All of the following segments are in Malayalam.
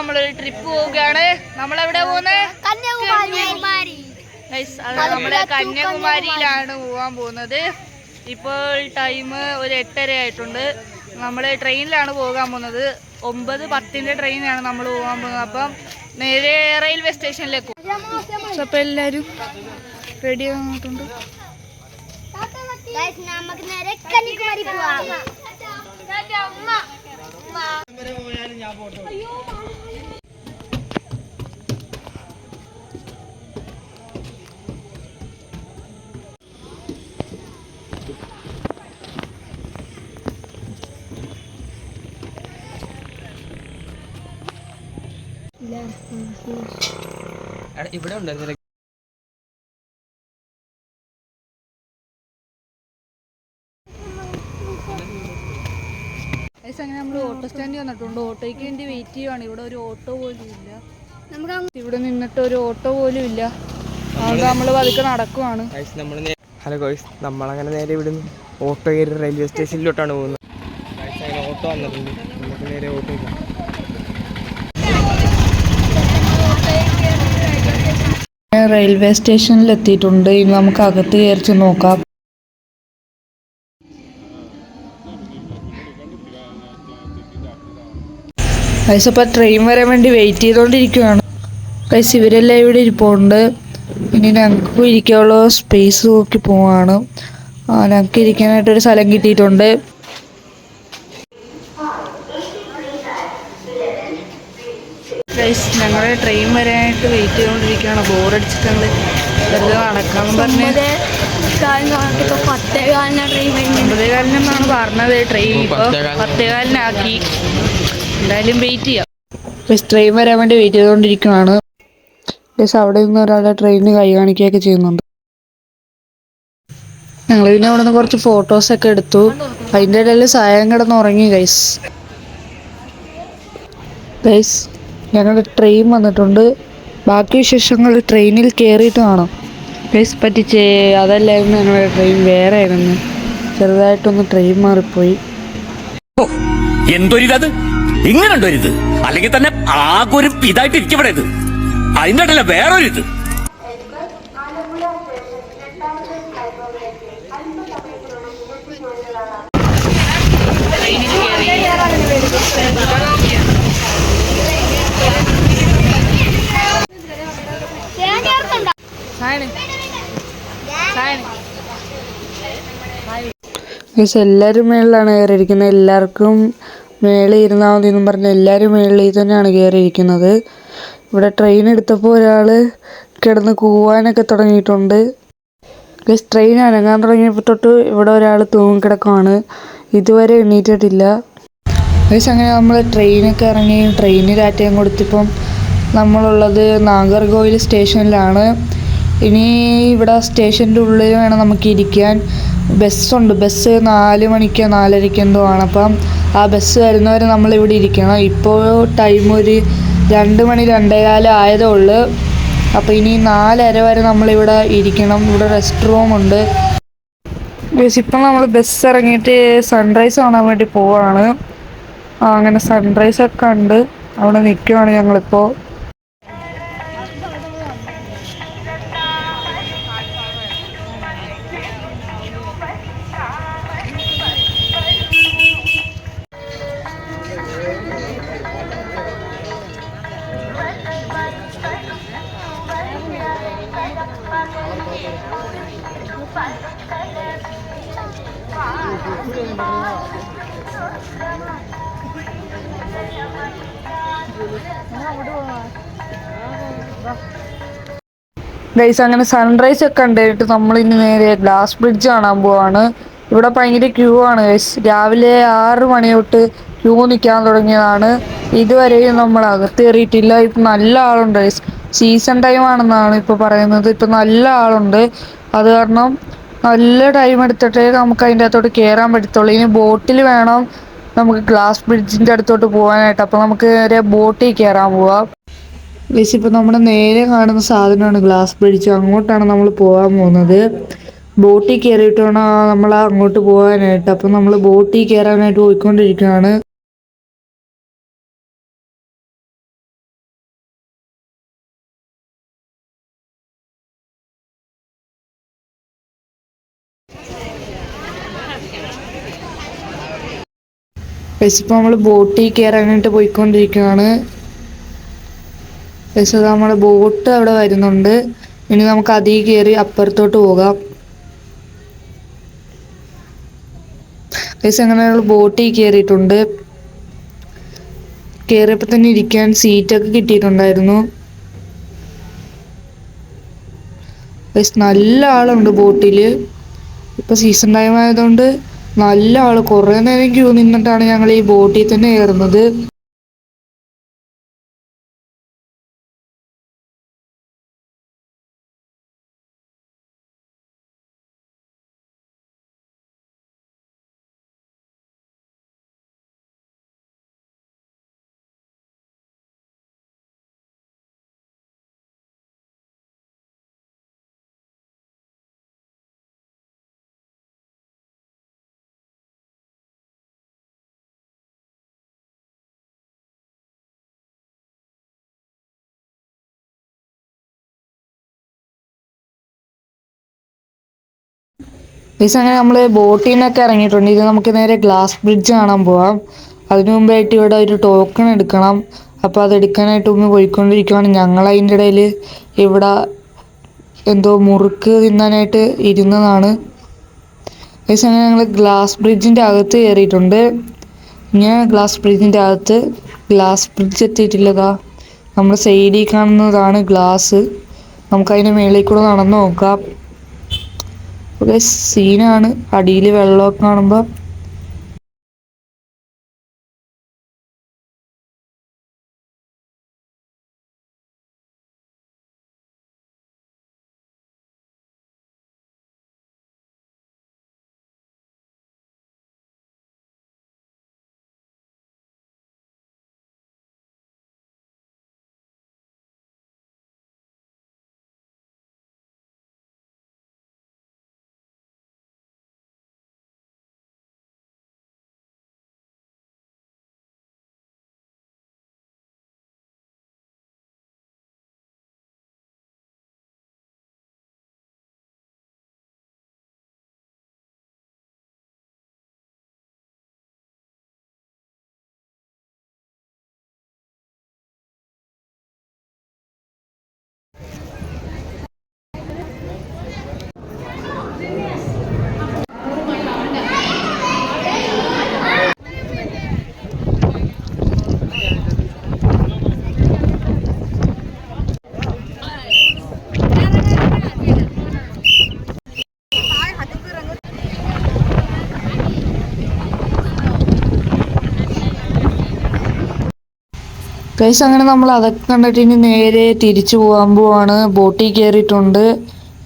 നമ്മളൊരു ട്രിപ്പ് പോവുകയാണ്. നമ്മളെവിടെ പോകുന്നത് കന്യാകുമാരി. നമ്മളെ കന്യാകുമാരിയിലാണ് പോവാൻ പോകുന്നത്. ഇപ്പോൾ ടൈം ഒരു എട്ടര ആയിട്ടുണ്ട്. നമ്മൾ ട്രെയിനിലാണ് പോകാൻ പോകുന്നത്. ഒമ്പത് പത്തിന്റെ ട്രെയിനാണ് നമ്മൾ പോകാൻ പോകുന്നത്. അപ്പം നേരെ റെയിൽവേ സ്റ്റേഷനിലേക്ക് പോകും എല്ലാരും എല്ലാവരും റെഡി ആകുന്നുണ്ട് ഞാൻ നമുക്ക് നേരെ കന്യാകുമാരി പോവാം. ഇവിടെ ഉണ്ടായിരുന്നു Guys, അങ്ങനെ നമ്മൾ ഓട്ടോ സ്റ്റാൻഡിൽ വന്നിട്ടുണ്ട്. ഓട്ടോയ്ക്ക് വേണ്ടി വെയിറ്റ് ചെയ്യുവാണ്. ഇവിടെ ഒരു ഓട്ടോ പോലും ഇല്ല. നമുക്ക് ഇവിടെ നിന്നിട്ട് ഒരു ഓട്ടോ പോലും ഇല്ല. അതുകൊണ്ട് നമ്മൾ പതുക്കെ നടക്കുവാണ്. ഹലോ ഗോയ്സ് നമ്മളങ്ങനെ നേരെ ഇവിടുന്ന് ഓട്ടോ കയറി റെയിൽവേ സ്റ്റേഷനിലോട്ടാണ് പോകുന്നത്. ഓട്ടോ വന്നിട്ടുണ്ട്. നമുക്ക് നേരെ ഓട്ടോ റെയിൽവേ സ്റ്റേഷനിൽ എത്തിയിട്ടുണ്ട്. ഇനി നമുക്ക് അകത്ത് കയറിച്ച് നോക്കാം. പൈസ ഇപ്പൊ ട്രെയിൻ വരാൻ വേണ്ടി വെയിറ്റ് ചെയ്തുകൊണ്ടിരിക്കുകയാണ് പൈസ ഇവരെല്ലാം ഇവിടെ ഇരിപ്പുണ്ട്. ഇനി ഞങ്ങൾക്ക് ഇരിക്കാനുള്ള സ്പേസ് നോക്കി പോവാണ്. ഞങ്ങൾക്ക് ഇരിക്കാനായിട്ടൊരു സ്ഥലം കിട്ടിയിട്ടുണ്ട്. ഞങ്ങളുടെ ട്രെയിൻ വരാനായിട്ട് വെയിറ്റ് ചെയ്തുകൊണ്ടിരിക്കുകയാണ് ബോറടിച്ചിട്ട് ഞങ്ങൾ വെറുതെ നടക്കാമെന്ന് പറഞ്ഞ് ഒമ്പതേകാലിനെന്നാണ് പറഞ്ഞത്. ട്രെയിൻ ഇപ്പോൾ പത്തേകാലിനാക്കി എന്തായാലും വെയിറ്റ് ചെയ്യാം. ബസ് ട്രെയിൻ വരാൻ വേണ്ടി വെയിറ്റ് ചെയ്തുകൊണ്ടിരിക്കുകയാണ് ബസ് അവിടെ നിന്ന് ഒരാളെ ട്രെയിനിന് കൈ കാണിക്കുകയൊക്കെ ചെയ്യുന്നുണ്ട്. ഞങ്ങൾ പിന്നെ അവിടെ നിന്ന് കുറച്ച് ഫോട്ടോസൊക്കെ എടുത്തു. അതിന്റെ ഇടയിൽ സായം കിടന്ന് ഉറങ്ങി ഗൈസ് ഗൈസ് ഞങ്ങളുടെ ട്രെയിൻ വന്നിട്ടുണ്ട്. ബാക്കി വിശേഷങ്ങൾ ട്രെയിനിൽ കയറിയിട്ട് കാണാം. ഗൈസ് പറ്റിച്ചേ അതല്ലായിരുന്നു ഞങ്ങളുടെ ട്രെയിൻ വേറെ ആയിരുന്നു ചെറുതായിട്ടൊന്ന് ട്രെയിൻ മാറിപ്പോയി. എന്തൊരിതത്? ഇങ്ങനെ ഉണ്ടൊരിത് അല്ലെങ്കിൽ തന്നെ ആകെ ഒരു ഇതായിട്ട് ഇരിക്കപ്പെടെ ഇത് അതിന്റെ ഇടയില വേറൊരിത്. ട്രെയിനിൽ കയറി ഗൈസ് എല്ലാവരും മേളിലാണ് കയറിയിരിക്കുന്നത്. എല്ലാവർക്കും മേളിൽ ഇരുന്നാൽ മതി എന്നും പറഞ്ഞ് എല്ലാവരും മേളിൽ തന്നെയാണ് കയറിയിരിക്കുന്നത്. ഇവിടെ ട്രെയിൻ എടുത്തപ്പോൾ ഒരാൾ കിടന്ന് കൂവാനൊക്കെ തുടങ്ങിയിട്ടുണ്ട്. ഗസ് ട്രെയിൻ അനങ്ങാൻ തുടങ്ങിയപ്പോൾ തൊട്ട് ഇവിടെ ഒരാൾ തൂങ്ങിക്കിടക്കുവാണ്. ഇതുവരെ എണീറ്റിട്ടില്ല. ഗസ് അങ്ങനെ നമ്മൾ ട്രെയിനൊക്കെ ഇറങ്ങി ട്രെയിനിൽ ആറ്റയും കൊടുത്തിപ്പം നമ്മളുള്ളത് നാഗർകോവിൽ സ്റ്റേഷനിലാണ് ഇനി ഇവിടെ സ്റ്റേഷന്റെ ഉള്ളിൽ വേണം നമുക്ക് ഇരിക്കാൻ. ബസ്സുണ്ട്. ബസ് നാല് മണിക്കോ നാലരയ്ക്കോ എന്തോ ആണ്. അപ്പം ആ ബസ് വരുന്നവരെ നമ്മൾ ഇവിടെ ഇരിക്കണം. ഇപ്പോൾ ടൈം ഒരു രണ്ട് മണി രണ്ടേകാലം ആയതേ ഉള്ളൂ. അപ്പോൾ ഇനി നാലര വരെ നമ്മളിവിടെ ഇരിക്കണം. ഇവിടെ റെസ്റ്റ് റൂമുണ്ട് ബസ് ഇപ്പം നമ്മൾ ബസ് ഇറങ്ങിയിട്ട് സൺറൈസ് കാണാൻ വേണ്ടി പോവാണ്. അങ്ങനെ സൺറൈസ് ഒക്കെ ഉണ്ട്. അവിടെ നിൽക്കുവാണ് ഞങ്ങളിപ്പോൾ. അങ്ങനെ സൺറൈസ് ഒക്കെ ഉണ്ടായിട്ട് നമ്മൾ ഇന്ന് നേരെ ഗ്ലാസ് ബ്രിഡ്ജ് കാണാൻ പോവാണ്. ഇവിടെ ഭയങ്കര ക്യൂ ആണ് രാവിലെ ആറ് മണി തൊട്ട് ക്യൂ നിൽക്കാൻ തുടങ്ങിയതാണ്. ഇതുവരെയും നമ്മൾ അകത്ത് കയറിയിട്ടില്ല ഇപ്പം നല്ല ആളുണ്ട് ഗൈസ് സീസൺ ടൈം ആണെന്നാണ് ഇപ്പോൾ പറയുന്നത്. ഇപ്പം നല്ല ആളുണ്ട്. അത് കാരണം നല്ല ടൈം എടുത്തിട്ടേ നമുക്ക് അതിന്റെ അകത്തോട്ട് കയറാൻ പറ്റത്തുള്ളൂ. ഇനി ബോട്ടിൽ വേണം നമുക്ക് ഗ്ലാസ് ബ്രിഡ്ജിന്റെ അടുത്തോട്ട് പോകാനായിട്ട്. അപ്പോൾ നമുക്ക് നേരെ ബോട്ടിൽ കയറാൻ പോവാം. ഗൈസ് ഇപ്പൊ നമ്മുടെ നേരെ കാണുന്ന സാധനമാണ് ഗ്ലാസ് ബ്രിഡ്ജ് അങ്ങോട്ടാണ് നമ്മൾ പോകാൻ പോകുന്നത്. ബോട്ടിൽ കയറിയിട്ടാണ് നമ്മൾ അങ്ങോട്ട് പോകാനായിട്ട്. അപ്പം നമ്മൾ ബോട്ടിൽ കയറാനായിട്ട് പോയിക്കൊണ്ടിരിക്കുകയാണ്. ഇപ്പോൾ നമ്മൾ ബോട്ടിൽ കയറാനായിട്ട് പോയിക്കൊണ്ടിരിക്കുകയാണ്. പക്ഷേ നമ്മുടെ ബോട്ട് അവിടെ വരുന്നുണ്ട്. ഇനി നമുക്ക് അതിൽ കയറി അപ്പുറത്തോട്ട് പോകാം. ഗൈസ് അങ്ങനെ നമ്മൾ ബോട്ടിൽ കയറിയിട്ടുണ്ട് കയറിയപ്പോൾ തന്നെ ഇരിക്കാൻ സീറ്റൊക്കെ കിട്ടിയിട്ടുണ്ടായിരുന്നു. പക്ഷേ നല്ല ആളുണ്ട് ബോട്ടിൽ ഇപ്പോൾ സീസൺ ടൈം ആയതുകൊണ്ട് നല്ല ആൾ കുറേ നേരം ക്യൂ നിന്നിട്ടാണ് ഞങ്ങൾ ഈ ബോട്ടിൽ തന്നെ കയറുന്നത്. ഗൈസ് അങ്ങനെ നമ്മൾ ബോട്ടിൽ നിന്നൊക്കെ ഇറങ്ങിയിട്ടുണ്ട്. ഇത് നമുക്ക് നേരെ ഗ്ലാസ് ബ്രിഡ്ജ് കാണാൻ പോവാം. അതിനു മുമ്പായിട്ട് ഇവിടെ ഒരു ടോക്കൺ എടുക്കണം. അപ്പോൾ അത് എടുക്കാനായിട്ട് ഒന്ന് പോയിക്കൊണ്ടിരിക്കുകയാണ് ഞങ്ങൾ അതിന്റെ ഇടയിൽ ഇവിടെ എന്തോ മുറുക്ക് തിന്നാനായിട്ട് ഇരുന്നതാണ്. ഗൈസ് അങ്ങനെ ഞങ്ങൾ ഗ്ലാസ് ബ്രിഡ്ജിന്റെ അകത്ത് കയറിയിട്ടുണ്ട്. ഞാൻ ഗ്ലാസ് ബ്രിഡ്ജിന്റെ അകത്ത് ഗ്ലാസ് ബ്രിഡ്ജ് എത്തിയിട്ടില്ലതാ. നമ്മുടെ സൈഡിൽ കാണുന്നതാണ് ഗ്ലാസ് നമുക്കതിന്റെ മേളിൽ കൂടെ നടന്നു നോക്കാം. ഒരു സീനാണ് അടിയിൽ വെള്ളമൊക്കെ കാണുമ്പോൾ ഗൈസ് അങ്ങനെ നമ്മൾ അതൊക്കെ കണ്ടിട്ട് ഇനി നേരെ തിരിച്ചു പോകാൻ പോവാണ്. ബോട്ടിൽ കയറിയിട്ടുണ്ട്.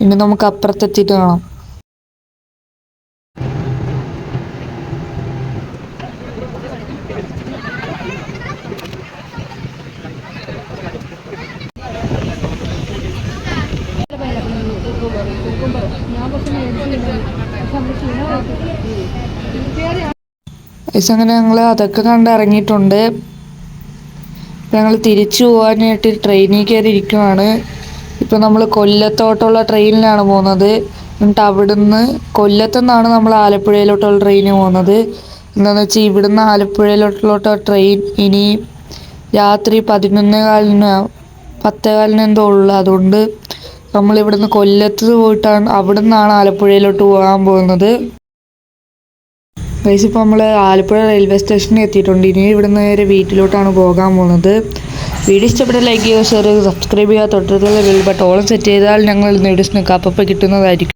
ഇനി നമുക്ക് അപ്പുറത്തെത്തിയിട്ട് കാണാം. അങ്ങനെ ഞങ്ങൾ അതൊക്കെ കണ്ട് ഇറങ്ങിയിട്ടുണ്ട്. ഞങ്ങൾ തിരിച്ചു പോകാനായിട്ട് ട്രെയിനിൽ കയറി ഇരിക്കുവാണ് ഇപ്പം നമ്മൾ കൊല്ലത്തോട്ടുള്ള ട്രെയിനിലാണ് പോകുന്നത്. എന്നിട്ട് അവിടുന്ന് കൊല്ലത്തു നിന്നാണ് നമ്മൾ ആലപ്പുഴയിലോട്ടുള്ള ട്രെയിന് പോകുന്നത്. എന്താണെന്ന് വെച്ചാൽ ഇവിടുന്ന് ആലപ്പുഴയിലോട്ടുള്ള ട്രെയിൻ ഇനി രാത്രി പതിനൊന്നേ കാലിന് പത്തേ കാലിന് എന്തോ ഉള്ളു. അതുകൊണ്ട് നമ്മൾ ഇവിടുന്ന് കൊല്ലത്ത് പോയിട്ടാണ് അവിടുന്നാണ് ആലപ്പുഴയിലോട്ട് പോകാൻ പോകുന്നത്. ഗൈസ് ഇപ്പോൾ നമ്മൾ ആലപ്പുഴ റെയിൽവേ സ്റ്റേഷനിൽ എത്തിയിട്ടുണ്ട്. ഇനി ഇവിടുന്ന് നേരെ വീട്ടിലോട്ടാണ് പോകാൻ പോകുന്നത്. വീഡിയോ ഇഷ്ടപ്പെട്ട ലൈക്ക് ചെയ്യുക ഷെയർ ചെയ്യുക സബ്സ്ക്രൈബ് ചെയ്യുക. തൊട്ടടുത്തുള്ള ബെൽ സെറ്റ് ചെയ്താൽ ഞങ്ങൾ വീഡിയോസ് നിങ്ങൾക്ക് അപ്പം കിട്ടുന്നതായിരിക്കും.